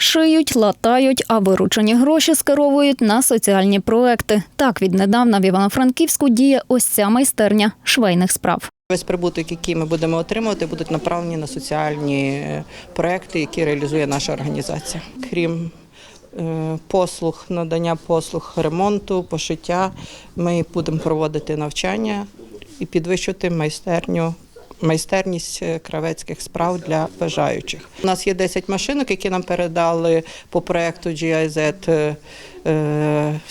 шиють, латають, а виручені гроші скеровують на соціальні проекти. Так віднедавна в Івано-Франківську діє ось ця майстерня швейних справ. Весь прибуток, який ми будемо отримувати, будуть направлені на соціальні е, проекти, які реалізує наша організація. Крім е, послуг, надання послуг ремонту, пошиття, ми будемо проводити навчання і підвищувати майстерню. Майстерність е, кравецьких справ для бажаючих. У нас є 10 машинок, які нам передали по проекту GIZ е,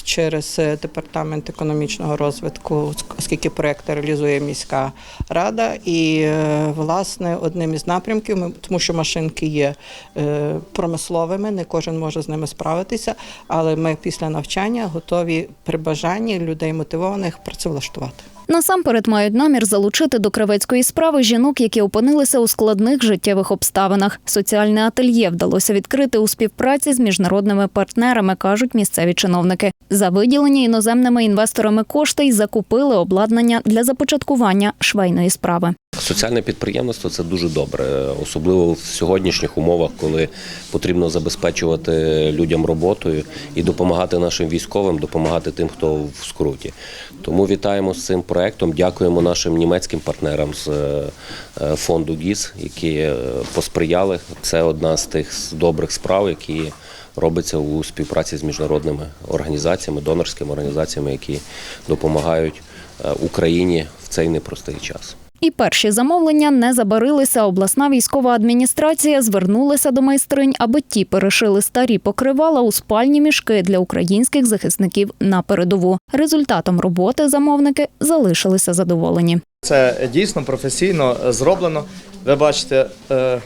через е, департамент економічного розвитку, оскільки проект реалізує міська рада. І е, власне одним із напрямків, тому що машинки є е, промисловими, не кожен може з ними справитися. Але ми після навчання готові при бажанні людей мотивованих працевлаштувати. Насамперед мають намір залучити до кравецької справи жінок, які опинилися у складних життєвих обставинах. Соціальне ательє вдалося відкрити у співпраці з міжнародними партнерами, кажуть місцеві чиновники. За виділені іноземними інвесторами кошти й закупили обладнання для започаткування швейної справи. Соціальне підприємництво це дуже добре, особливо в сьогоднішніх умовах, коли потрібно забезпечувати людям роботою і допомагати нашим військовим, допомагати тим, хто в скруті. Тому вітаємо з цим проектом. Дякуємо нашим німецьким партнерам з е, фонду ГІС, які е, посприяли. Це одна з тих добрих справ, які робиться у співпраці з міжнародними організаціями, донорськими організаціями, які допомагають е, Україні в цей непростий час. І перші замовлення не забарилися. Обласна військова адміністрація звернулася до майстринь, аби ті перешили старі покривала у спальні мішки для українських захисників на передову. Результатом роботи замовники залишилися задоволені. Це дійсно професійно зроблено. Ви бачите, е,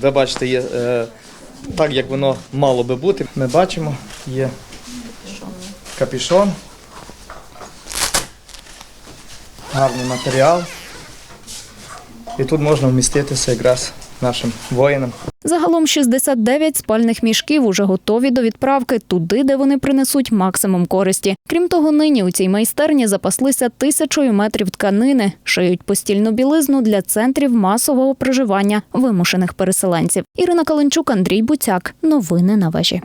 ви бачите, є е, так, як воно мало би бути. Ми бачимо, є капюшон, гарний матеріал. І тут можна вміститися якраз нашим воїнам. Загалом 69 спальних мішків уже готові до відправки туди, де вони принесуть максимум користі. Крім того, нині у цій майстерні запаслися тисячою метрів тканини, шиють постільну білизну для центрів масового проживання вимушених переселенців. Ірина Каленчук, Андрій Буцяк. Новини на вежі.